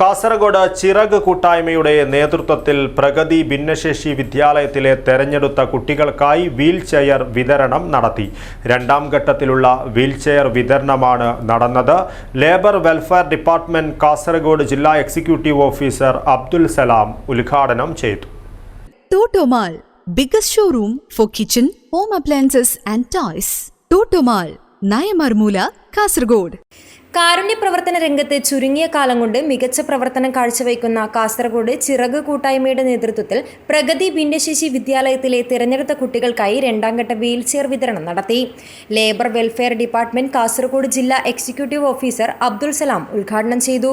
കാസർഗോഡ് ചിറക് കൂട്ടായ്മയുടെ നേതൃത്വത്തിൽ പ്രഗതി ഭിന്നശേഷി വിദ്യാലയത്തിലെ തെരഞ്ഞെടുത്ത കുട്ടികൾക്കായി വീൽ ചെയർ വിതരണം നടത്തി. രണ്ടാം ഘട്ടത്തിലുള്ള വീൽ ചെയർ വിതരണമാണ് നടന്നത്. ലേബർ വെൽഫെയർ ഡിപ്പാർട്ട്മെന്റ് കാസർഗോഡ് ജില്ലാ എക്സിക്യൂട്ടീവ് ഓഫീസർ അബ്ദുൽ സലാം ഉദ്ഘാടനം ചെയ്തു. biggest showroom for kitchen, home appliances and. Totomal, Nayamarmula, Kasaragod. കാരുണ്യ പ്രവർത്തന രംഗത്ത് ചുരുങ്ങിയ കാലം കൊണ്ട് മികച്ച പ്രവർത്തനം കാഴ്ചവയ്ക്കുന്ന കാസർഗോഡ് ചിറക് കൂട്ടായ്മയുടെ നേതൃത്വത്തിൽ പ്രഗതി ഭിന്നശേഷി വിദ്യാലയത്തിലെ തിരഞ്ഞെടുത്ത കുട്ടികൾക്കായി രണ്ടാംഘട്ട വീൽചെയർ വിതരണം നടത്തി. ലേബർ വെൽഫെയർ ഡിപ്പാർട്ട്മെന്റ് കാസർഗോഡ് ജില്ലാ എക്സിക്യൂട്ടീവ് ഓഫീസർ അബ്ദുൾ സലാം ഉദ്ഘാടനം ചെയ്തു.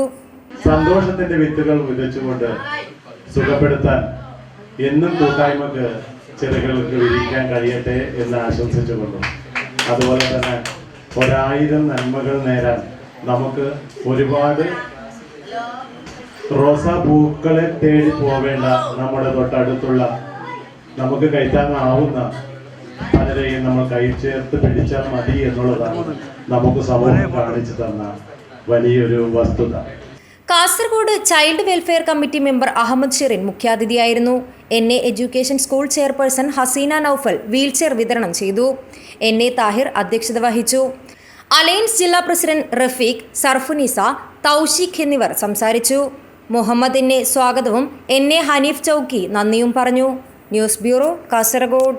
സന്തോഷത്തിന്റെ വിത്തുകൾ വിതച്ചുകൊണ്ട് സുഖപ്പെടുത്താൻ എന്നും കൂട്ടായ്മക്ക് ചെറുകൾക്ക് വിരിക്കാൻ കഴിയട്ടെ എന്ന് ആശംസിച്ചുകൊണ്ടും. അതുപോലെ തന്നെ ഒരായിരം നന്മകൾ നേരാൻ നമുക്ക് ഒരുപാട് റോസാ പൂക്കളെ തേടി പോവേണ്ട നമ്മുടെ തൊട്ടടുത്തുള്ള നമുക്ക് കയറ്റാനാവുന്ന പലരെയും നമ്മൾ കൈ ചേർത്ത് പിടിച്ചാൽ മതി എന്നുള്ളതാണ് നമുക്ക് സമൂഹം കാണിച്ചു തന്ന വലിയൊരു വസ്തുത. Kasaragod child welfare committee member Ahammed Sherin മുഖ്യാതിഥിയായിരുന്നു. N A education school chairperson Haseena Noufal wheelchair വിതരണം ചെയ്തു. എൻ എ താഹിർ അധ്യക്ഷത വഹിച്ചു. അലയൻസ് ജില്ലാ പ്രസിഡന്റ് റഫീഖ് സർഫുനിസ തൗഷീഖ് എന്നിവർ സംസാരിച്ചു. മുഹമ്മദ് എന്നെ സ്വാഗതവും എൻ എ ഹനീഫ് ചൌക്കി നന്ദിയും പറഞ്ഞു. News bureau Kasaragod.